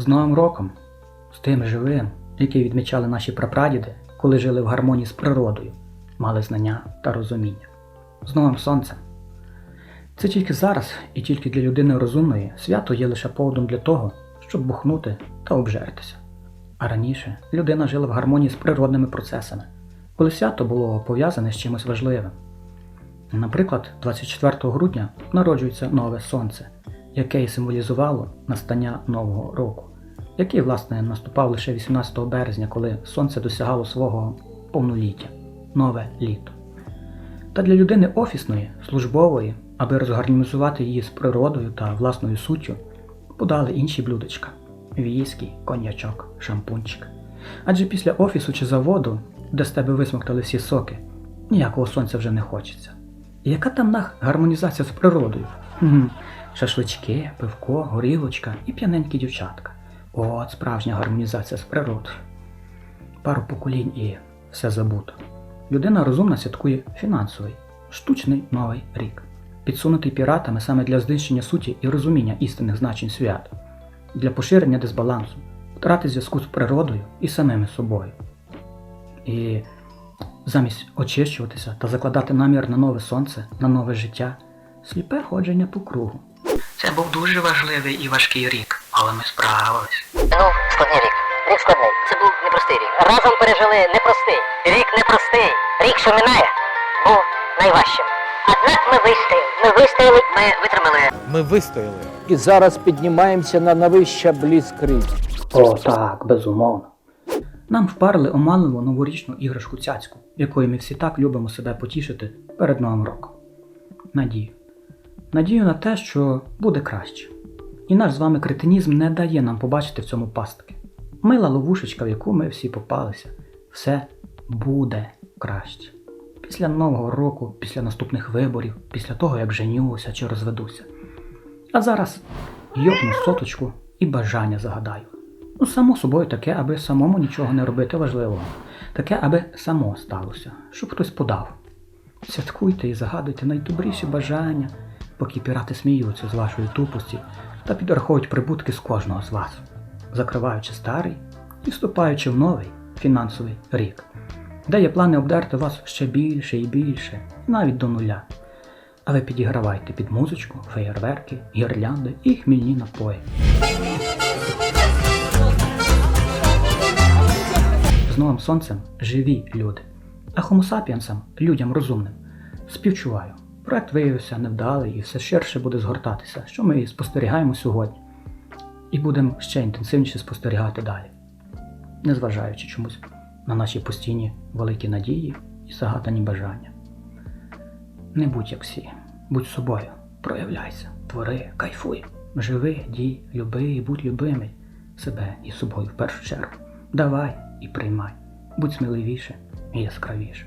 З Новим роком, з тим живим, який відмічали наші прапрадіди, коли жили в гармонії з природою, мали знання та розуміння. З новим сонцем. Це тільки зараз і тільки для людини розумної свято є лише поводом для того, щоб бухнути та обжертися. А раніше людина жила в гармонії з природними процесами, коли свято було пов'язане з чимось важливим. Наприклад, 24 грудня народжується нове сонце, яке і символізувало настання нового року, який, власне, наступав лише 18 березня, коли сонце досягало свого повноліття нове літо. Та для людини офісної, службової, аби розгармонізувати її з природою та власною суттю, подали інші блюдечка віскі, коньячок, шампунчик. Адже після офісу чи заводу, де з тебе висмоктали всі соки, ніякого сонця вже не хочеться. І яка там нах гармонізація з природою? Шашлички, пивко, горілочка і п'яненькі дівчатка. От справжня гармонізація з природою. Пару поколінь і все забуто. Людина розумна святкує фінансовий, штучний новий рік, підсунутий піратами саме для знищення суті і розуміння істинних значень свят, для поширення дисбалансу, втрати зв'язку з природою і самими собою. І замість очищуватися та закладати намір на нове сонце, на нове життя, сліпе ходження по кругу. Це був дуже важливий і важкий рік, але ми справились. Ну, складний рік. Рік складний. Це був непростий рік. Разом пережили непростий. Рік непростий. Рік, що минає, був найважчим. Однак ми вистояли. Ми вистояли. Ми витримали. Ми вистояли. І зараз піднімаємося на новий щаблі скрізь. О, так, безумовно. Нам впарили оманливу новорічну іграшку цяцьку, якою ми всі так любимо себе потішити перед Новим роком. Надію. Надію на те, що буде краще. І наш з вами кретинізм не дає нам побачити в цьому пастки. Мила ловушечка, в яку ми всі попалися. Все буде краще. Після Нового року, після наступних виборів, після того, як женюся чи розведуся. А зараз йопну соточку і бажання загадаю. Ну, само собою таке, аби самому нічого не робити важливого. Таке, аби само сталося, щоб хтось подав. Святкуйте і загадуйте найдобріші бажання, поки пірати сміються з вашої тупості та підраховують прибутки з кожного з вас, закриваючи старий і вступаючи в новий фінансовий рік, де є плани обдерти вас ще більше і більше, навіть до нуля. А ви підігравайте під музичку, феєрверки, гірлянди і хмільні напої. З новим сонцем живі люди. А sapiensам, людям розумним, співчуваю. Проект виявився невдалий і все ширше буде згортатися, що ми і спостерігаємо сьогодні. І будемо ще інтенсивніше спостерігати далі, незважаючи чомусь на наші постійні великі надії і загадані бажання. Не будь як всі, будь собою, проявляйся, твори, кайфуй, живи, дій, люби і будь любимий себе і собою в першу чергу. Давай і приймай, будь сміливіше і яскравіше.